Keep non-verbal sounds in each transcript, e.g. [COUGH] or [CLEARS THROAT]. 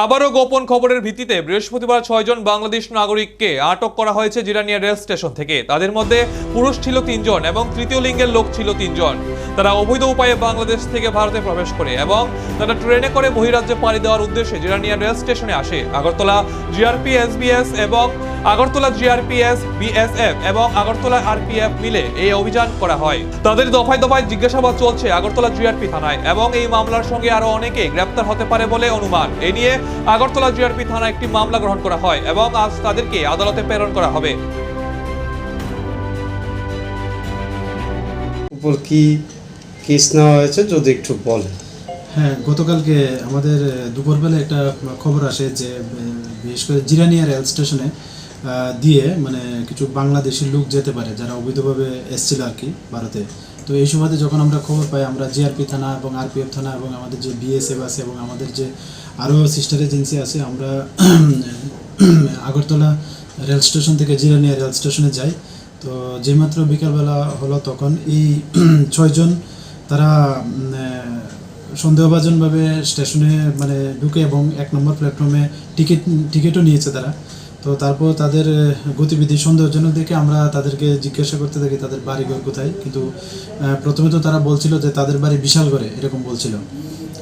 আবারও গোপন খবরের ভিত্তিতে বৃহস্পতিবার ছয়জন বাংলাদেশ নাগরিককে আটক করা হয়েছে জিরানিয়া রেল স্টেশন থেকে। তাদের মধ্যে পুরুষ ছিল তিনজন এবং তৃতীয় লিঙ্গের লোক ছিল তিনজন। তারা অবৈধ উপায়ে বাংলাদেশ থেকে ভারতে প্রবেশ করে এবং তারা ট্রেনে করে বহিরাজ্যে পাড়ি দেওয়ার উদ্দেশ্যে জিরানিয়া রেল স্টেশনে আসে। আগরতলা জিআরপি, এসবিএস এবং আগরতলা জিআরপিএস বিএসএফ এবং আগরতলা আরপিএফ মিলে এই অভিযান করা হয়। তাদের দফায় দফায় জিজ্ঞাসাবাদ চলছে আগরতলা জিআরপি থানায় এবং এই মামলার সঙ্গে আরও অনেকে গ্রেপ্তার হতে পারে বলে অনুমান। এ নিয়ে আগরতলা জিআরপি থানায় একটি মামলা গ্রহণ করা হয় এবং আজ তাদেরকে আদালতে প্রেরণ করা হবে। উপর কি কেস নেওয়া হয়েছে যদি একটু বলেন? হ্যাঁ গতকালকে আমাদের দুপুরবেলা একটা খবর আসে যে বিশেষ করে জিরানিয়া রেল স্টেশনে আহ, দিয়ে মানে কিছু বাংলাদেশি লোক যেতে পারে যারা অবৈধভাবে এসেছিল আর কি ভারতে। তো এই সুবাদে যখন আমরা খবর পাই, আমরা জিআরপি থানা এবং আরপিএফ থানা এবং আমাদের যে বিএসএফ আছে এবং আমাদের যে আরও সিস্টার এজেন্সি আছে, আমরা [CLEARS THROAT] আগরতলা রেল স্টেশন থেকে জিরানিয়া রেল স্টেশনে যাই। তো যেমাত্র বিকালবেলা হলো তখন এই [CLEARS THROAT] ছয়জন তারা সন্দেহভাজনভাবে স্টেশনে মানে ঢুকে এবং এক নম্বর প্ল্যাটফর্মে টিকিট, টিকিটও নিয়েছে তারা। তো তারপর তাদের গতিবিধি সন্দেহজনক দেখে আমরা তাদেরকে জিজ্ঞাসা করতে থাকি, তাদের বাড়িঘর কোথায়? কিন্তু প্রথমে তো তারা বলছিল যে তাদের বাড়ি বিশাল করে এরকম বলছিল।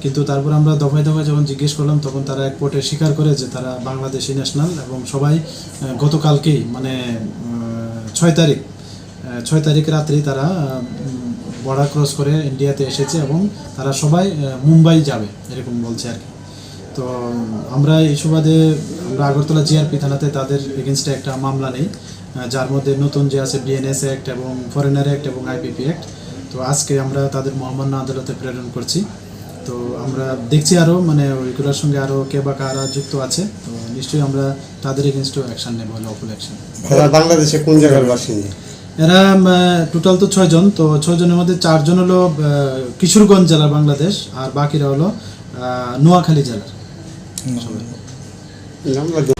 কিন্তু তারপর আমরা দফায় দফায় যখন জিজ্ঞেস করলাম, তখন তারা এক পটে স্বীকার করে যে তারা বাংলাদেশি ন্যাশনাল এবং সবাই গতকালকেই মানে ছয় তারিখ ছয় তারিখ রাত্রি তারা বর্ডার ক্রস করে ইন্ডিয়াতে এসেছে এবং তারা সবাই মুম্বাই যাবে, এরকম বলছে আর কি। তো, আমরা এই সুবাদে আমরা আগরতলা জিআরপি থানাতে তাদের এগেনস্টে একটা মামলা নেই যার মধ্যে নতুন যে আছে বিএনএস অ্যাক্ট এবং ফরেনার অ্যাক্ট এবং আইপিপি অ্যাক্ট তো আজকে আমরা তাদের মহামান্য আদালতে প্রেরণ করছি। তো আমরা দেখছি আরও মানে ওইগুলোর সঙ্গে আরও কে বা কারা যুক্ত আছে। তো নিশ্চয়ই আমরা তাদের এগেনস্টেও অ্যাকশন নেব লফুল অ্যাকশন বাংলাদেশে কোন জায়গার বাসিন্দা? এরা টোটাল তো ছয়জন তো ছয়জনের মধ্যে চারজন হলো কিশোরগঞ্জ জেলা বাংলাদেশ আর বাকিরা হলো আহ, নোয়াখালী জেলার। আমরা